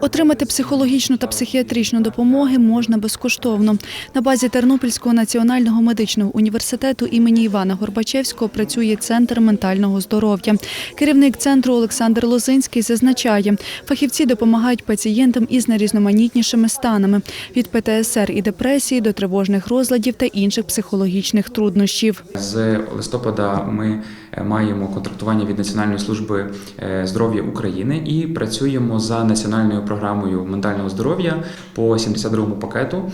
Отримати психологічну та психіатричну допомоги можна безкоштовно. На базі Тернопільського національного медичного університету імені Івана Горбачевського працює центр ментального здоров'я. Керівник центру Олександр Лозинський зазначає, фахівці допомагають пацієнтам із найрізноманітнішими станами від ПТСР і депресії до тривожних розладів та інших психологічних труднощів. З листопада ми е, маємо контрактування від Національної служби е, здоров'я України і працюємо за національною програмою ментального здоров'я по 72-му пакету.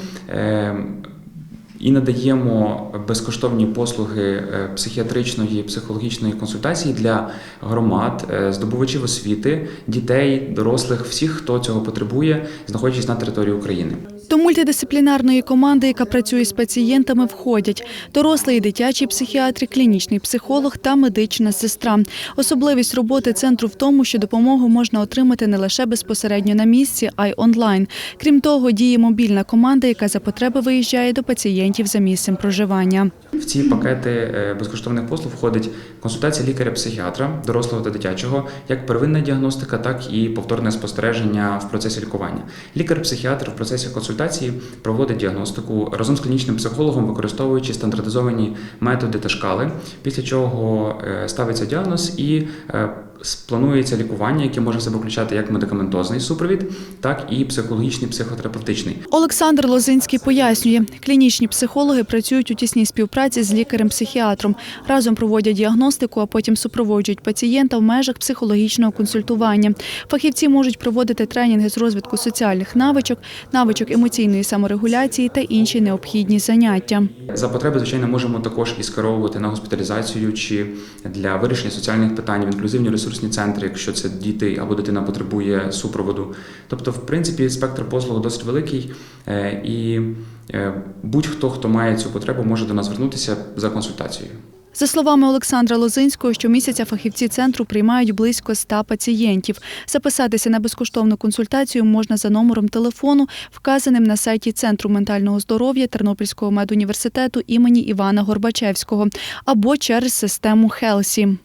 І надаємо безкоштовні послуги е, психіатричної психологічної консультації для громад, е, здобувачів освіти, дітей, дорослих, всіх, хто цього потребує, знаходячись на території України. До мультидисциплінарної команди, яка працює з пацієнтами, входять дорослий і дитячий психіатр, клінічний психолог та медична сестра. Особливість роботи центру в тому, що допомогу можна отримати не лише безпосередньо на місці, а й онлайн. Крім того, діє мобільна команда, яка за потреби виїжджає до пацієнтів за місцем проживання. В ці пакети е, безкоштовних послуг входить консультація лікаря-психіатра, дорослого та дитячого, як первинна діагностика, так і повторне спостереження в процесі лікування. Лікар-психіатр в процесі консультації проводить діагностику разом з клінічним психологом, використовуючи стандартизовані методи та шкали, після чого е, ставиться діагноз і е, планується лікування, яке може себе включати як медикаментозний супровід, так і психологічний психотерапевтичний. Олександр Лозинський пояснює, клінічні психологи працюють у тісній співпраці з лікарем-психіатром. Разом проводять діагностику, а потім супроводжують пацієнта в межах психологічного консультування. Фахівці можуть проводити тренінги з розвитку соціальних навичок, навичок емоційної саморегуляції та інші необхідні заняття. За потреби, звичайно, можемо також і скеровувати на госпіталізацію чи для вирішення соціальних питань в інклюзивні ресурсні центри, якщо це діти або дитина потребує супроводу. Тобто, в принципі, спектр послуг досить великий, е, і е, будь-хто, хто має цю потребу, може до нас звернутися за консультацією. За словами Олександра Лозинського, щомісяця фахівці центру приймають близько ста пацієнтів. Записатися на безкоштовну консультацію можна за номером телефону, вказаним на сайті Центру ментального здоров'я Тернопільського медуніверситету імені Івана Горбачевського, або через систему Хелсі.